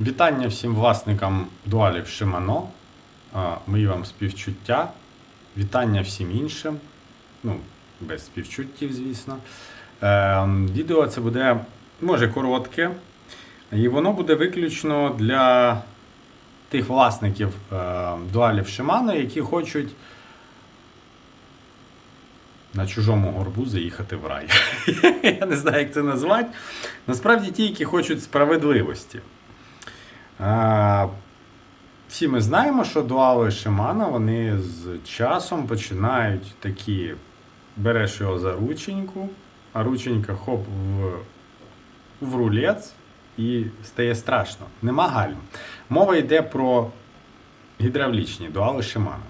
Вітання всім власникам дуалів Shimano. Мої вам співчуття. Вітання всім іншим. Ну, без співчуттів, звісно. Е, відео це буде, може, коротке. І воно буде виключно для тих власників е, дуалів Shimano, які хочуть на чужому горбу заїхати в рай. Я не знаю, як це назвати. Насправді ті, які хочуть справедливості. Всі ми знаємо, що дуали Shimano, вони з часом починають такі: береш його за рученьку, а рученька хоп в, в рулець і стає страшно. Нема гальм. Мова йде про гідравлічні дуали Shimano,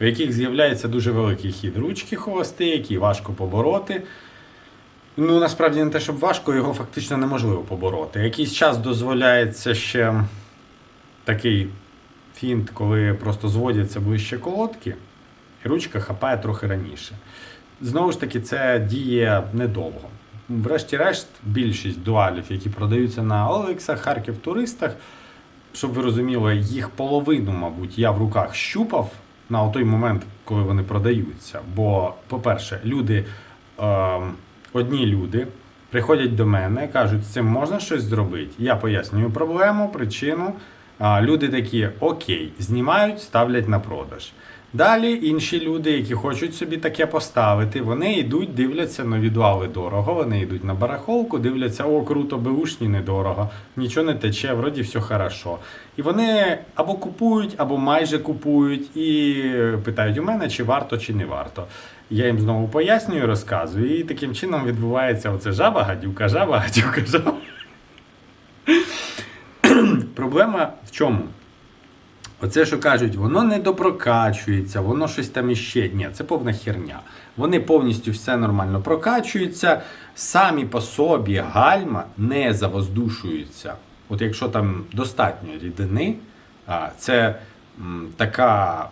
у яких з'являється дуже великий хід ручки холости, який важко побороти. Ну, насправді не те, щоб важко, його фактично неможливо побороти. Якийсь час дозволяється ще такий фінт, коли просто зводяться ближче колодки, і ручка хапає трохи раніше. Знову ж таки, це діє недовго. Врешті-решт, більшість дуалів, які продаються на Олексах, Харків туристах, щоб ви розуміли, їх половину, мабуть, я в руках щупав на той момент, коли вони продаються. Бо, по-перше, люди. Е- одні люди приходять до мене, кажуть, з цим можна щось зробити. Я пояснюю проблему, причину. Люди такі окей, знімають, ставлять на продаж. Далі інші люди, які хочуть собі таке поставити, вони йдуть, дивляться нові дуали дорого, вони йдуть на барахолку, дивляться, о, круто, беушні недорого, нічого не тече, вроді все хорошо. І вони або купують, або майже купують, і питають у мене, чи варто, чи не варто. Я їм знову пояснюю, розказую, і таким чином відбувається оце жаба, гадюка, жаба, гадюка, жаба. Проблема в чому? Оце, що кажуть, воно не допрокачується, воно щось там іще. Ні, це повна херня. Вони повністю все нормально прокачуються, самі по собі гальма не завоздушуються. От якщо там достатньо рідини, це така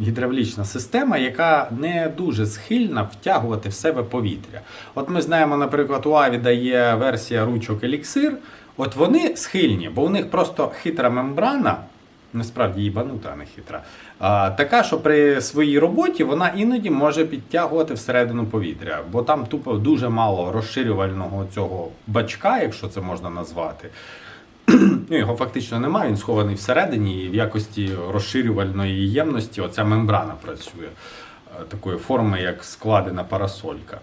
гідравлічна система, яка не дуже схильна втягувати в себе повітря. От ми знаємо, наприклад, у Авіда є версія ручок еліксир. От вони схильні, бо у них просто хитра мембрана, насправді їбанута, а не хитра, а, така, що при своїй роботі вона іноді може підтягувати всередину повітря, бо там тупо дуже мало розширювального цього бачка, якщо це можна назвати. Ну, його фактично немає, він схований всередині, і в якості розширювальної ємності оця мембрана працює е, такої форми, як складена парасолька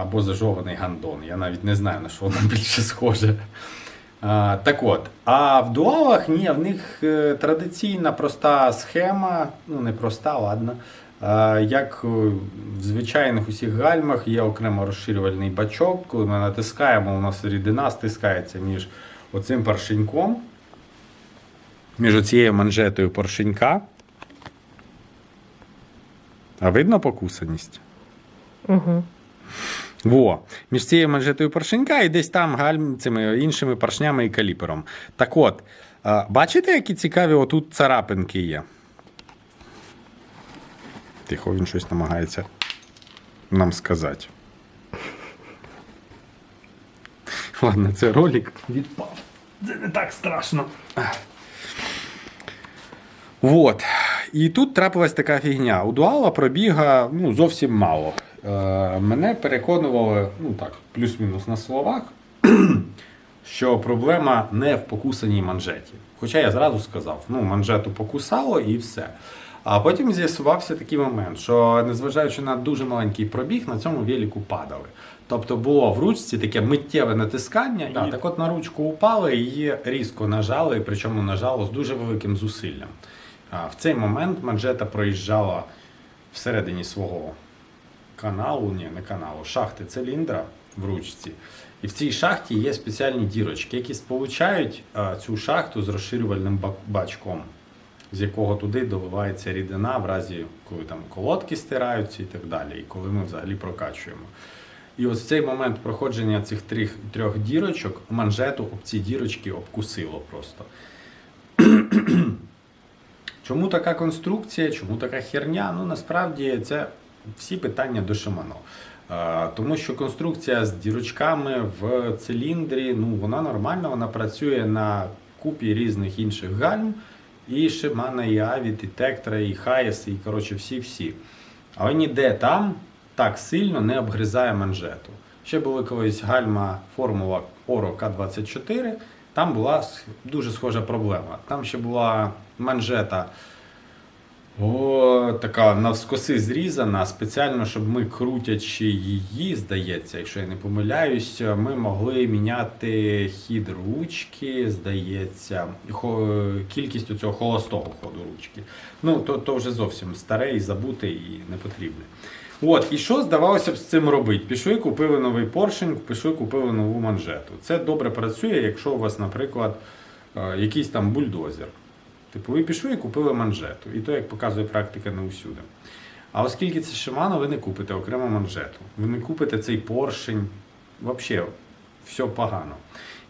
або зажований гандон. Я навіть не знаю, на що воно більше схоже. А, так от, а в дуалах ні, в них е, традиційна проста схема, ну не проста, ладно. А, Як в звичайних усіх гальмах є окремо розширювальний бачок, коли ми натискаємо, у нас рідина стискається між оцим поршеньком, між оцією манжетою поршенька. А видно покусаність? Угу. Во, між цією манжетою поршенька і десь там гальм цими іншими поршнями і каліпером. Так от, бачите, які цікаві отут царапинки є? Тихо, він щось намагається нам сказати. Ладно, це ролик відпав. Це не так страшно. Вот. І тут трапилась така фігня. У дуала пробіга ну, зовсім мало. Е, мене переконували, ну так, плюс-мінус на словах, що проблема не в покусаній манжеті. Хоча я зразу сказав, ну, манжету покусало і все. А потім з'ясувався такий момент, що незважаючи на дуже маленький пробіг, на цьому велику падали. Тобто було в ручці таке миттєве натискання, і так от на ручку упали, її різко нажали, і причому нажало з дуже великим зусиллям. А в цей момент манжета проїжджала всередині свого каналу, ні, не каналу, шахти циліндра в ручці. І в цій шахті є спеціальні дірочки, які сполучають а, цю шахту з розширювальним бачком, з якого туди доливається рідина в разі, коли там колодки стираються і так далі, і коли ми взагалі прокачуємо. І ось в цей момент проходження цих трьох, трьох дірочок манжету об ці дірочки обкусило просто. Чому така конструкція, чому така херня? Ну насправді це всі питання до Шимано. Е, Тому що конструкція з дірочками в циліндрі, ну вона нормальна, вона працює на купі різних інших гальм. І Shimano, і Avid, і Tektра, і Hayes, і коротше всі-всі. Але ніде там так сильно не обгризає манжету. Ще була колись гальма Формула Oro K24, там була дуже схожа проблема. Там ще була манжета о, така навскоси зрізана, спеціально, щоб ми, крутячи її, здається, якщо я не помиляюсь, ми могли міняти хід ручки, здається, кількість цього холостого ходу ручки. Ну, то, то вже зовсім старе і забуте і не потрібне. От, і що здавалося б з цим робити? Пішли, купили новий поршень, пішли, купили нову манжету. Це добре працює, якщо у вас, наприклад, е, якийсь там бульдозер. Типу, ви пішли і купили манжету. І то, як показує практика, не усюди. А оскільки це Shimano, ви не купите окремо манжету. Ви не купите цей поршень. Взагалі, все погано.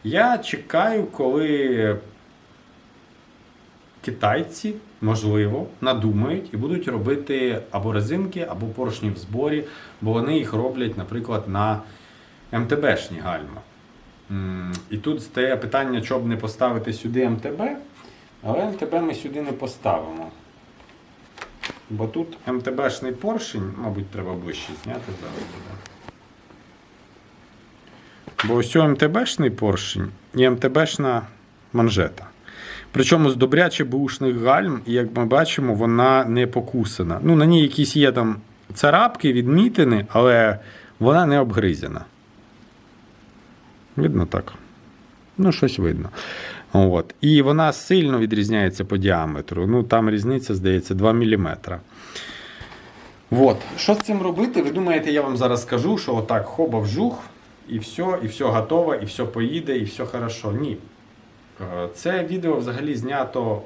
Я чекаю, коли китайці, можливо, надумають і будуть робити або резинки, або поршні в зборі, бо вони їх роблять, наприклад, на МТБшні гальма. І тут стає питання, щоб не поставити сюди МТБ, але МТБ ми сюди не поставимо. Бо тут МТБшний поршень, мабуть, треба ближче зняти зараз буде. Бо ось МТБшний поршень і МТБшна манжета. Причому з добряче бушних гальм, як ми бачимо, вона не покусана. Ну, на ній якісь є там царапки, відмітини, але вона не обгризена. Видно так? Ну, щось видно. От. І вона сильно відрізняється по діаметру. Ну, там різниця, здається, 2 мм. От. Що з цим робити? Ви думаєте, я вам зараз скажу, що отак хоба вжух, і все, і все готово, і все поїде, і все хорошо. Ні. Е, Це відео взагалі знято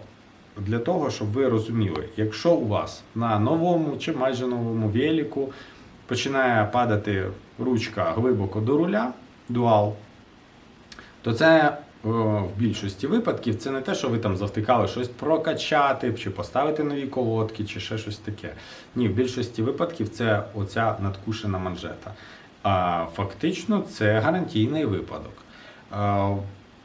для того, щоб ви розуміли, якщо у вас на новому чи майже новому велику починає падати ручка глибоко до руля, дуал, то це в більшості випадків це не те, що ви там завтикали щось прокачати, чи поставити нові колодки, чи ще щось таке. Ні, в більшості випадків це оця надкушена манжета. А фактично це гарантійний випадок. Е,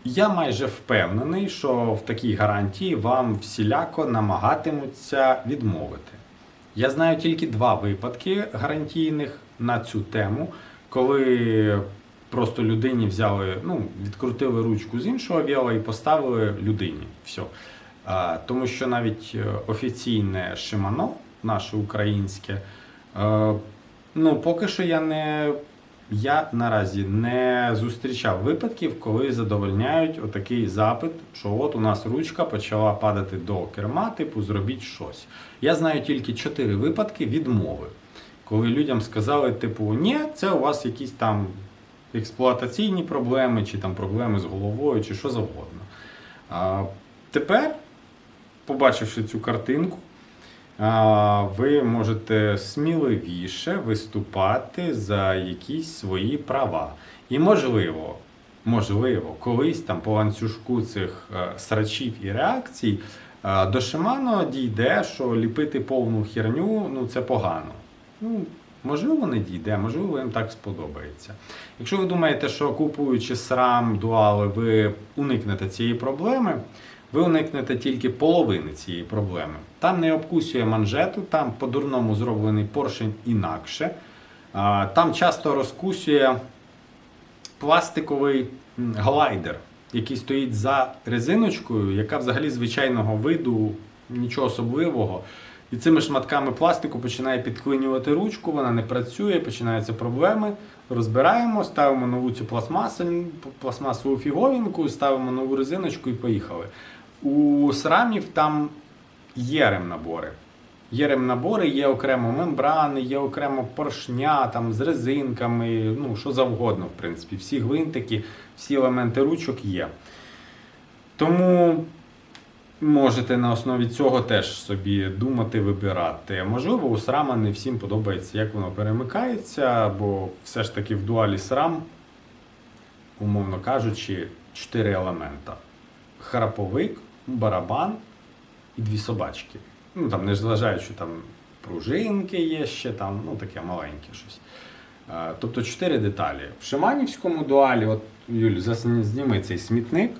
Я майже впевнений, що в такій гарантії вам всіляко намагатимуться відмовити. Я знаю тільки два випадки гарантійних на цю тему, коли просто людині взяли, ну, відкрутили ручку з іншого віла і поставили людині. Все. А, тому що навіть е, офіційне Шимано, наше українське, е, ну, поки що я не. Я наразі не зустрічав випадків, коли задовольняють отакий запит, що от у нас ручка почала падати до керма, типу зробіть щось. Я знаю тільки чотири випадки відмови, коли людям сказали, типу, ні, це у вас якісь там експлуатаційні проблеми, чи там проблеми з головою, чи що завгодно. А, тепер, побачивши цю картинку, а, ви можете сміливіше виступати за якісь свої права. І можливо, можливо, колись там по ланцюжку цих е, срачів і реакцій е, до Шимано дійде, що ліпити повну херню ну це погано. Ну, можливо, не дійде, можливо, їм так сподобається. Якщо ви думаєте, що купуючи срам дуали, ви уникнете цієї проблеми, ви уникнете тільки половини цієї проблеми. Там не обкусує манжету, там по-дурному зроблений поршень інакше. Там часто розкусує пластиковий глайдер, який стоїть за резиночкою, яка взагалі звичайного виду, нічого особливого. І цими шматками пластику починає підклинювати ручку, вона не працює, починаються проблеми. Розбираємо, ставимо нову цю пластмасову фіговінку, ставимо нову резиночку і поїхали. У срамів там є ремнабори. Є ремнабори, є окремо мембрани, є окремо поршня там, з резинками, ну що завгодно, в принципі. Всі гвинтики, всі елементи ручок є. Тому можете на основі цього теж собі думати, вибирати. Можливо, у срама не всім подобається, як воно перемикається, бо все ж таки в дуалі срам, умовно кажучи, чотири елемента: храповик, барабан і дві собачки. Ну там, не зважаючи там пружинки є ще там, ну таке маленьке щось. Е, Тобто чотири деталі. В Шиманівському дуалі, от зас- зніми цей смітник.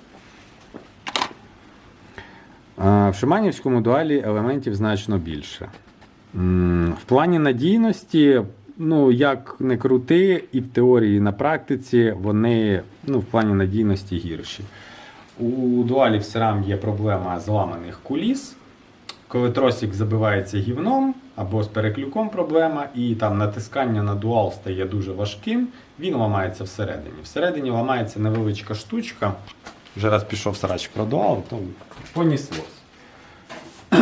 В Шиманівському дуалі елементів значно більше. В плані надійності, ну, як не крути, і в теорії, і на практиці вони ну, в плані надійності гірші. У дуалів Серам є проблема зламаних куліс. Коли тросик забивається гівном або з переклюком проблема, і там натискання на дуал стає дуже важким, він ламається всередині. Всередині ламається невеличка штучка. Вже раз пішов срач про дуал, то понеслось.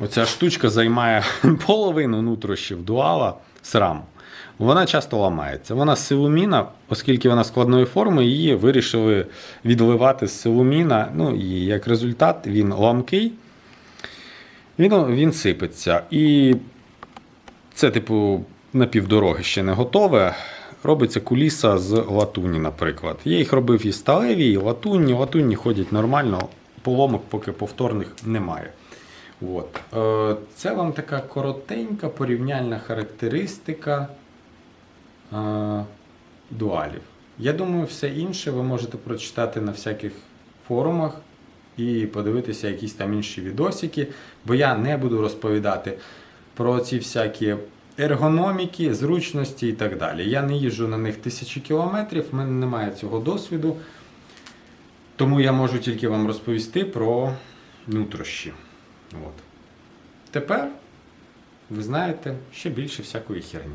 Оця штучка займає половину нутрощів дуала SRAM. Вона часто ламається. Вона силуміна, оскільки вона складної форми, її вирішили відливати з силуміна. Ну і як результат він ламкий, він, він сипеться. І це, типу, на півдороги ще не готове. Робиться куліса з латуні, наприклад. Я їх робив і сталеві, і латунні. Латунні ходять нормально, поломок поки повторних немає. От. Е, Це вам така коротенька порівняльна характеристика е, дуалів. Я думаю, все інше ви можете прочитати на всяких форумах і подивитися якісь там інші відосики, бо я не буду розповідати про ці всякі ергономіки, зручності і так далі. Я не їжджу на них тисячі кілометрів, в мене немає цього досвіду. Тому я можу тільки вам розповісти про нутрощі. От. Тепер ви знаєте ще більше всякої херні.